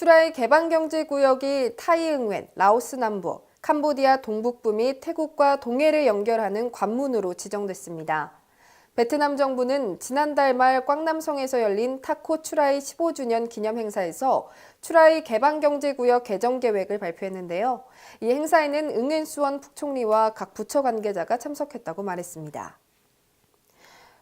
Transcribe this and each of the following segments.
추라이 개방경제구역이 타이응웬, 라오스 남부, 캄보디아 동북부 및 태국과 동해를 연결하는 관문으로 지정됐습니다. 베트남 정부는 지난달 말 꽝남성에서 열린 타코 추라이 15주년 기념 행사에서 추라이 개방경제구역 개정 계획을 발표했는데요. 이 행사에는 응앤수원副총리와 각 부처 관계자가 참석했다고 말했습니다.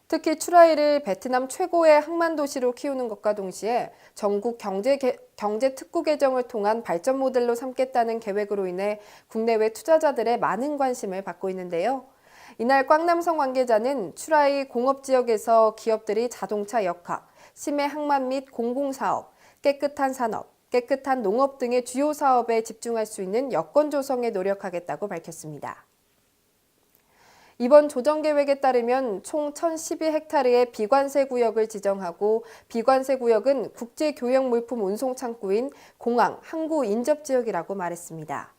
특히 추라이를 베트남 최고의 항만 도시로 키우는 것과 동시에 전국 경제, 개, 경제 특구 개정을 통한 발전 모델로 삼겠다는 계획으로 인해 국내외 투자자들의 많은 관심을 받고 있는데요. 이날 꽝남성 관계자는 추라이 공업 지역에서 기업들이 자동차 역학, 심해 항만 및 공공사업, 깨끗한 산업, 깨끗한 농업 등의 주요 사업에 집중할 수 있는 여건 조성에 노력하겠다고 밝혔습니다. 이번 조정 계획에 따르면 총 1,012헥타르의 비관세 구역을 지정하고 비관세 구역은 국제 교역 물품 운송 창구인 공항, 항구 인접 지역이라고 말했습니다.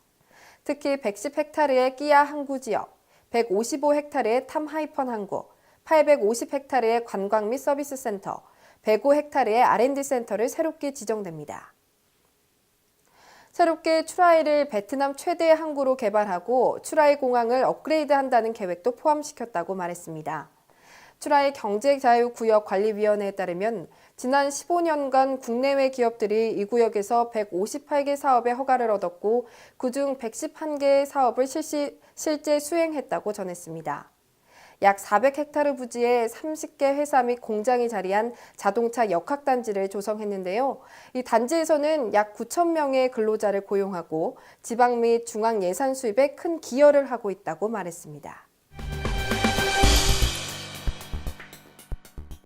특히 110헥타르의 끼야 항구 지역, 155헥타르의 탐 하이펀 항구, 850헥타르의 관광 및 서비스 센터, 105헥타르의 R&D 센터를 새롭게 지정됩니다. 새롭게 추라이를 베트남 최대 항구로 개발하고 추라이 공항을 업그레이드한다는 계획도 포함시켰다고 말했습니다. 추라이 경제자유구역관리위원회에 따르면 지난 15년간 국내외 기업들이 이 구역에서 158개 사업에 허가를 얻었고 그중 111개의 사업을 실시, 실제 수행했다고 전했습니다. 약 400헥타르 부지에 30개 회사 및 공장이 자리한 자동차 역학단지를 조성했는데요. 이 단지에서는 약 9천 명의 근로자를 고용하고 지방 및 중앙 예산 수입에 큰 기여를 하고 있다고 말했습니다.